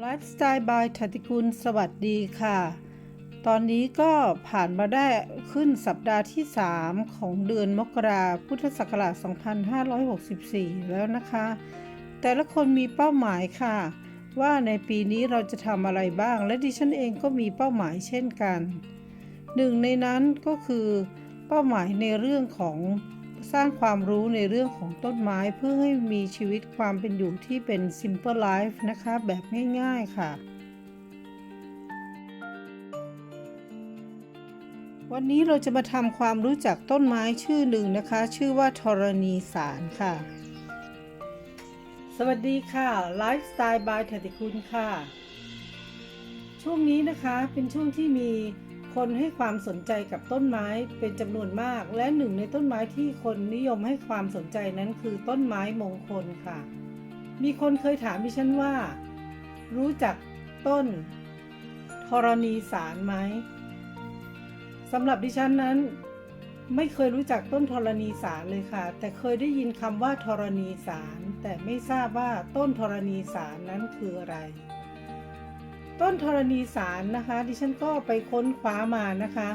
ไลฟ์สไตล์บายธติกุลสวัสดีค่ะ ตอนนี้ก็ผ่านมาได้ขึ้นสัปดาห์ที่ 3 ของเดือนมกราพุทธศักราช 2564 แล้วนะคะ แต่ละคนมีเป้าหมายค่ะ ว่าในปีนี้เราจะทำอะไรบ้าง และดิฉันเองก็มีเป้าหมายเช่นกัน หนึ่งในนั้นก็คือเป้าหมายในเรื่องของ สร้างความรู้ในเรื่องของต้นไม้เพื่อให้มีชีวิตความเป็นอยู่ที่เป็น simple life นะคะ แบบง่ายๆค่ะ วันนี้เราจะมาทำความรู้จักต้นไม้ชื่อหนึ่งนะคะ ชื่อว่าธรณีสารค่ะ สวัสดีค่ะไลฟ์สไตล์บายธติคุณค่ะ ช่วงนี้นะคะเป็นช่วงที่มี คนให้ความสนใจกับต้นไม้เป็นจำนวนมาก และหนึ่งในต้นไม้ที่คนนิยมให้ความสนใจนั้นคือต้นไม้มงคลค่ะ มีคนเคยถามดิฉันว่า รู้จักต้นธรณีสารไหมสำหรับดิฉันนั้นไม่เคยรู้จักต้นธรณีสารเลยค่ะ แต่เคยได้ยินคำว่าธรณีสาร แต่ไม่ทราบว่าต้นธรณีสารนั้นคืออะไร ต้นธรณีสารนะคะ ดิฉันก็ไปค้นคว้ามานะคะ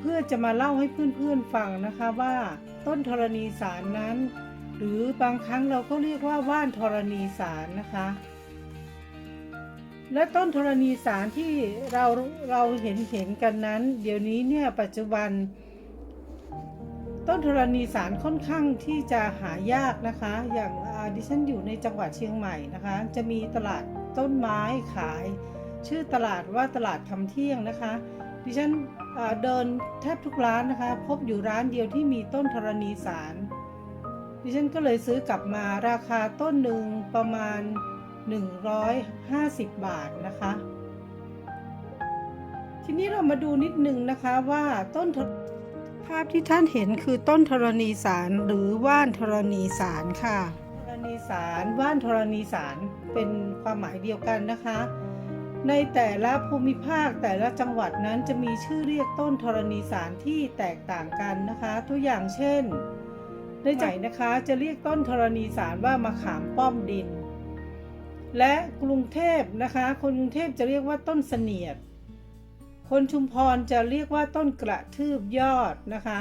เพื่อจะมาเล่าให้เพื่อนๆฟังนะคะว่าต้นธรณีสารนั้น หรือบางครั้งเราก็เรียกว่าว่านธรณีสารนะคะ และต้นธรณีสารที่เราเราเห็นเห็นกันนั้น เดี๋ยวนี้เนี่ยปัจจุบัน ต้นธรณีสารค่อนข้างที่จะหายากนะคะ อย่างดิฉันอยู่ในจังหวัดเชียงใหม่นะคะ จะมีตลาดต้นไม้ขาย ชื่อตลาดว่าตลาดคำเที่ยงนะคะ ดิฉันเดินแทบทุกร้านนะคะ พบอยู่ร้านเดียวที่มีต้นธรณีสาร ดิฉันก็เลยซื้อกลับมาราคาต้นหนึ่งประมาณ 150 บาทนะคะ ทีนี้เรามาดูนิดนึงนะคะว่าต้นภาพที่ท่านเห็นคือต้นธรณีสารหรือว่านธรณีสารค่ะธรณีสารว่านธรณีสารเป็นความหมายเดียวกันนะคะ ในแต่ละภูมิภาคแต่ละจังหวัดนั้นจะมีชื่อเรียกต้นธรณีสารที่แตกต่างกันนะคะ ตัวอย่างเช่น ในใจนะคะจะเรียกต้นธรณีสารว่ามะขามป้อมดิน และกรุงเทพนะคะ คนกรุงเทพจะเรียกว่าต้นเสนียด คนชุมพรจะเรียกว่าต้นกระทืบยอดนะคะ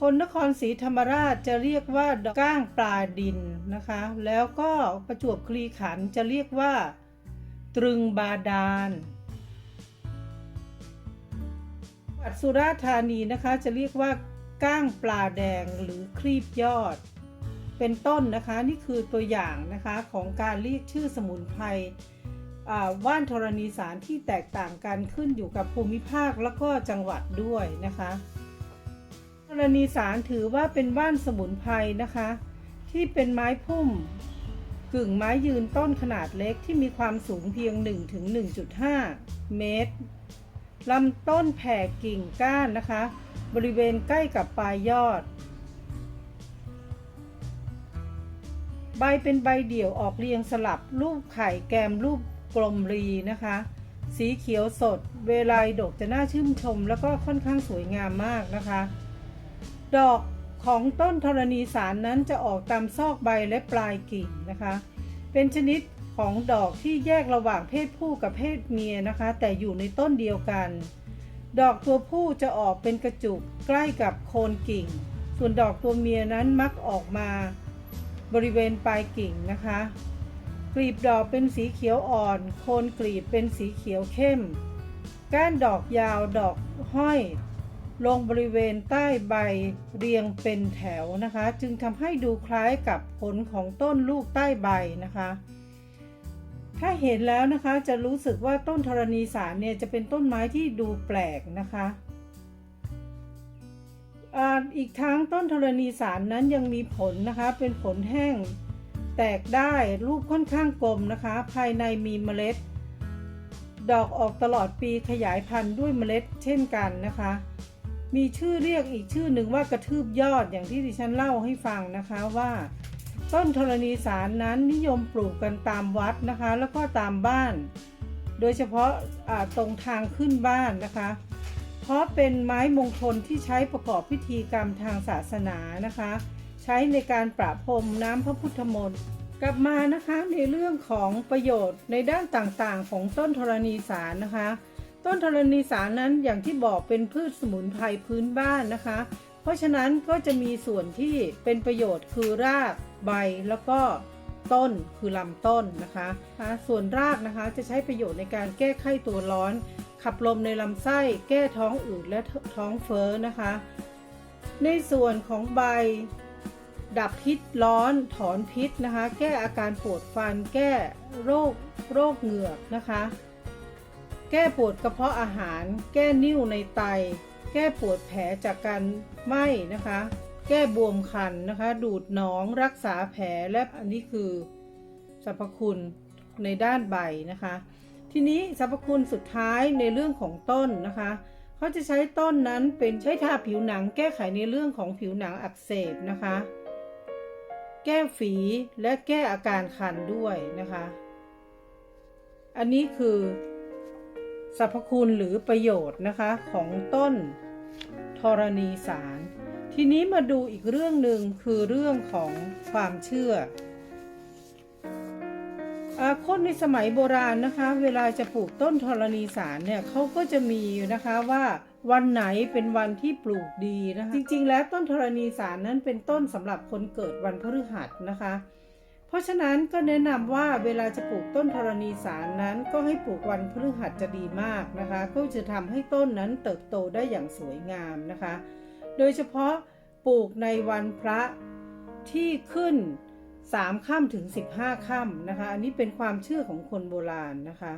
คนนครศรีธรรมราชจะเรียกว่าดอกก้างปลาดินนะคะ แล้วก็ประจวบคีรีขันจะเรียกว่า ตรึงบาดาลจังหวัดสุราษฎร์ธานีนะคะจะเรียกว่าก้างปลาแดงหรือครีบยอด เป็นต้นนะคะนี่คือตัวอย่างนะคะของการเรียกชื่อสมุนไพรว่านธรณีสารที่แตกต่างกันขึ้นอยู่กับภูมิภาคแล้วก็จังหวัดด้วยนะคะธรณีสารถือว่าเป็นว่านสมุนไพรนะคะ ที่เป็นไม้พุ่ม งไม้ยืนต้นขนาดเล็กที่มีความสูงเพียง 1-1.5 เมตรลำต้นแผ่กิ่งก้านนะคะ บริเวณใกล้กับปลายยอด ใบเป็นใบเดี่ยวออกเรียงสลับรูปไข่แกมรูปกลมรีนะคะ สีเขียวสด เวลาดกจะน่าชื่นชม แล้วก็ค่อนข้างสวยงามมากนะคะ ดอก ของต้นธรณีสารนั้นจะออกตามซอกใบและปลายกิ่งนะคะ เป็นชนิดของดอกที่แยกระหว่างเพศผู้กับเพศเมียนะคะ แต่อยู่ในต้นเดียวกัน ดอกตัวผู้จะออกเป็นกระจุกใกล้กับโคนกิ่ง ส่วนดอกตัวเมียนั้นมักออกมาบริเวณปลายกิ่งนะคะ กลีบดอกเป็นสีเขียวอ่อน โคนกลีบเป็นสีเขียวเข้ม ก้านดอกยาวดอกห้อย ลงบริเวณใต้ใบเรียงเป็นแถวนะคะ จึงทำให้ดูคล้ายกับผลของต้นลูกใต้ใบนะคะ ถ้าเห็นแล้วนะคะจะรู้สึกว่าต้นธรณีสารเนี่ยจะเป็นต้นไม้ที่ดูแปลกนะคะอีกทั้งต้นธรณีสารนั้นยังมีผลนะคะ เป็นผลแห้งแตกได้รูปค่อนข้างกลมนะคะ ภายในมีเมล็ด ดอกออกตลอดปีขยายพันธุ์ด้วยเมล็ดเช่นกันนะคะ มีชื่อเรียกอีกชื่อหนึ่งว่ากระทืบยอดอย่างที่ดิฉันเล่าให้ฟังนะคะว่า ต้นธรณีสารนั้นนิยมปลูกกันตามวัดนะคะ แล้วก็ตามบ้าน โดยเฉพาะอ่าตรงทางขึ้นบ้านนะคะ เพราะเป็นไม้มงคลที่ใช้ประกอบพิธีกรรมทางศาสนานะคะ ใช้ในการประพรมน้ำพระพุทธมนต์กลับมานะคะในเรื่องของประโยชน์ในด้านต่างๆ ของต้นธรณีสารนะคะ ต้นธรณีสารนั้นอย่างที่บอกเป็นพืชสมุนไพรพื้นบ้านนะคะ เพราะฉะนั้นก็จะมีส่วนที่เป็นประโยชน์คือรากใบแล้วก็ต้นคือลำต้นนะคะ ส่วนรากนะคะจะใช้ประโยชน์ในการแก้ไข้ตัวร้อน ขับลมในลำไส้ แก้ท้องอืดและท้องเฟ้อนะคะ ในส่วนของใบ ดับพิษร้อนถอนพิษนะคะ แก้อาการปวดฟัน แก้โรคโรคเหงือกนะคะ ก้ปวดกระเพาะอาหาร แก้นิ่วในไต แก้ปวดแผลจากการไหม้นะคะ แก้บวมคันนะคะ ดูดหนองรักษาแผลและอันนี้คือสรรพคุณในด้านใบนะคะ ทีนี้สรรพคุณสุดท้ายในเรื่องของต้นนะคะเขาจะใช้ต้นนั้นเป็นใช้ทาผิวหนังแก้ไขในเรื่องของผิวหนังอักเสบนะคะ แก้ฝีและแก้อาการคันด้วยนะคะ อันนี้คือ สรรพคุณหรือประโยชน์นะคะของต้นธรณีสาร ทีนี้มาดูอีกเรื่องหนึ่งคือเรื่องของความเชื่ออคนในสมัยโบราณนะคะ เวลาจะปลูกต้นธรณีสารเนี่ยเขาก็จะมีนะคะว่าวันไหนเป็นวันที่ปลูกดีนะคะ จริงๆ แล้วต้นธรณีสารนั้นเป็นต้นสำหรับคนเกิดวันพฤหัสนะคะ เพราะฉะนั้นก็แนะนำว่าเวลาจะปลูกต้นธรณีสารนั้นก็ให้ปลูกวันพฤหัสจะดีมากนะคะ ก็จะทำให้ต้นนั้นเติบโตได้อย่างสวยงามนะคะ โดยเฉพาะปลูกในวันพระที่ขึ้น3ค่ำถึง 15ค่ำนะคะ อันนี้เป็นความเชื่อของคนโบราณนะคะ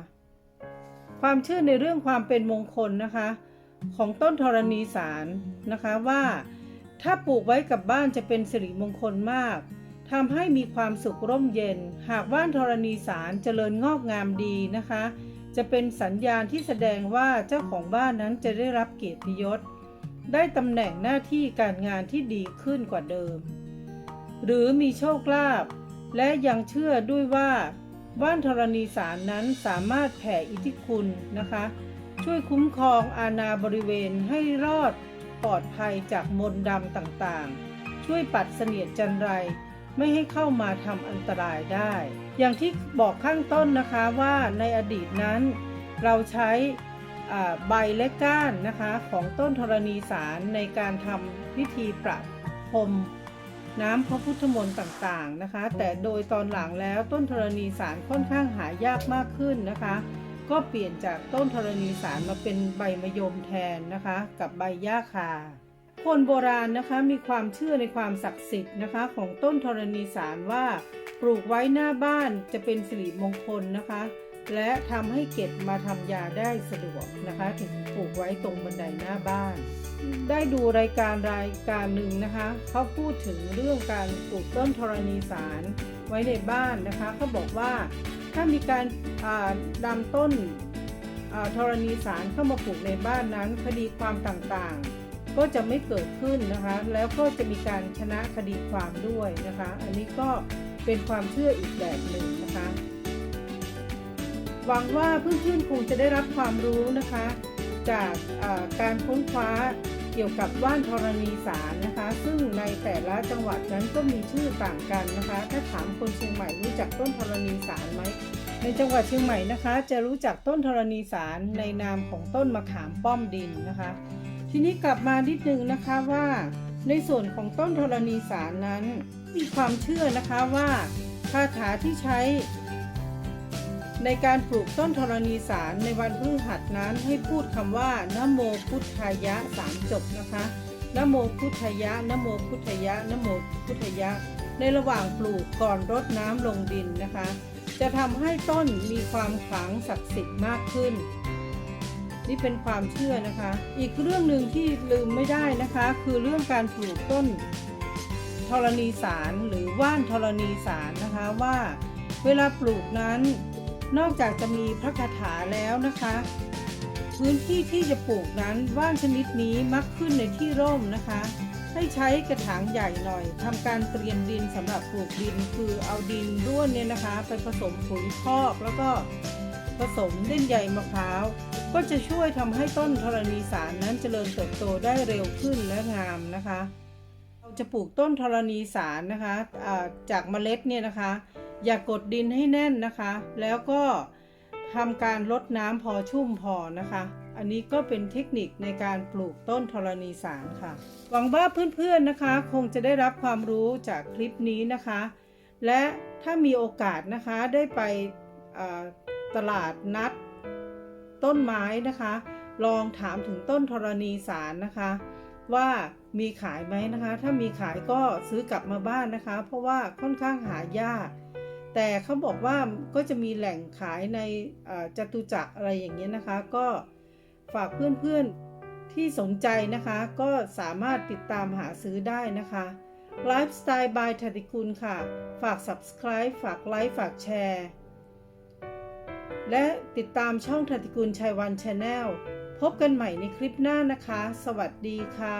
ความเชื่อในเรื่องความเป็นมงคลนะคะ ของต้นธรณีสารนะคะว่า ถ้าปลูกไว้กับบ้านจะเป็นสิริมงคลมาก ทำให้มีความสุขร่มเย็น หากบ้านธรณีสารเจริญงอกงามดีนะคะ จะเป็นสัญญาณที่แสดงว่าเจ้าของบ้านนั้นจะได้รับเกียรติยศ ได้ตำแหน่งหน้าที่การงานที่ดีขึ้นกว่าเดิม หรือมีโชคลาภและยังเชื่อด้วยว่าบ้านธรณีสารนั้นสามารถแผ่อิทธิคุณนะคะ ช่วยคุ้มครองอาณาบริเวณให้รอดปลอดภัยจากมนต์ดำต่างๆ ช่วยปัดเสนียดจันไร ไม่ให้เข้ามาทำอันตรายได้ อย่างที่บอกข้างต้นนะคะว่าในอดีตนั้นเราใช้ใบและก้านนะคะของต้นธรณีสารในการทำพิธีประพรมน้ำพระพุทธมนต์ต่างๆนะคะ แต่โดยตอนหลังแล้วต้นธรณีสารค่อนข้างหายากมากขึ้นนะคะ ก็เปลี่ยนจากต้นธรณีสารมาเป็นใบมะยมแทนนะคะ กับใบหญ้าคา คนโบราณนะคะมีความเชื่อในความศักดิ์สิทธิ์นะคะของต้นธรณีสารว่า ปลูกไว้หน้าบ้านจะเป็นสิริมงคลนะคะ และทำให้เก็บมาทำยาได้สะดวกนะคะ ถึงปลูกไว้ตรงบันไดหน้าบ้าน ได้ดูรายการรายการหนึ่งนะคะเขาพูดถึงเรื่องการปลูกต้นธรณีสารไว้ในบ้านนะคะเขาบอกว่าถ้ามีการอ่านำต้นอ่าธรณีสารเข้ามาปลูกในบ้านนั้น คดีความต่างๆ ก็จะไม่เกิดขึ้นนะคะ แล้วก็จะมีการชนะคดีความด้วยนะคะ อันนี้ก็เป็นความเชื่ออีกแบบหนึ่งนะคะ หวังว่าเพื่อนๆคงจะได้รับความรู้นะคะ จากการค้นคว้าเกี่ยวกับว่านธรณีสารนะคะ ซึ่งในแต่ละจังหวัดนั้นก็มีชื่อต่างกันนะคะ ถ้าถามคนเชียงใหม่รู้จักต้นธรณีสารไหมในจังหวัดเชียงใหม่นะคะ จะรู้จักต้นธรณีสารในนามของต้นมะขามป้อมดินนะคะ ทีนี้กลับมานิดนึงนะคะว่า ในส่วนของต้นธรณีสารนั้น มีความเชื่อนะคะว่าคาถาที่ใช้ ในการปลูกต้นธรณีสารในวันพฤหัสนั้นให้พูดคำว่านโมพุทธายะสามจบนะคะนโมพุทธายะนโมพุทธายะนโมพุทธายะ ในระหว่างปลูกก่อนรดน้ำลงดินนะคะ จะทำให้ต้นมีความขลังศักดิ์สิทธิ์มากขึ้น นี่เป็นความเชื่อนะคะ อีกเรื่องหนึ่งที่ลืมไม่ได้นะคะ คือเรื่องการปลูกต้นธรณีสารหรือว่านธรณีสารนะคะว่าเวลาปลูกนั้นนอกจากจะมีพระคาถาแล้วนะคะ พื้นที่ที่จะปลูกนั้นว่านชนิดนี้มักขึ้นในที่ร่มนะคะ ให้ใช้กระถางใหญ่หน่อยทำการเตรียมดินสำหรับปลูกดินคือเอาดินร่วนเนี่ยนะคะ ไปผสมปุ๋ยคอกแล้วก็ผสมเล่นใยมะพร้าว ก็จะช่วยทำให้ต้นธรณีสารนั้นเจริญเติบโตได้เร็วขึ้นและงามนะคะ เราจะปลูกต้นธรณีสารนะคะอ่าจากเมล็ดเนี่ยนะคะ อย่ากกดดินให้แน่นนะคะ แล้วก็ทำการรดน้ำพอชุ่มพอนะคะ อันนี้ก็เป็นเทคนิคในการปลูกต้นธรณีสารค่ะ หวังว่าเพื่อนๆนะคะ คงจะได้รับความรู้จากคลิปนี้นะคะ และถ้ามีโอกาสนะคะได้ไปตลาดนัด ต้นไม้นะคะ ลองถามถึงต้นธรณีสารนะคะ ว่ามีขายไหมนะคะ ถ้ามีขายก็ซื้อกลับมาบ้านนะคะ เพราะว่าค่อนข้างหายาก แต่เขาบอกว่าก็จะมีแหล่งขายในจตุจักรอะไรอย่างเงี้ยนะคะ ก็ฝากเพื่อนๆที่สนใจนะคะ ก็สามารถติดตามหาซื้อได้นะคะ Lifestyle by ธติคุณค่ะ ฝาก subscribe ฝากไลค์ ฝากแชร์ และติดตามช่องธติกุลชัยวันชาแนลพบกันใหม่ในคลิปหน้านะคะ สวัสดีค่ะ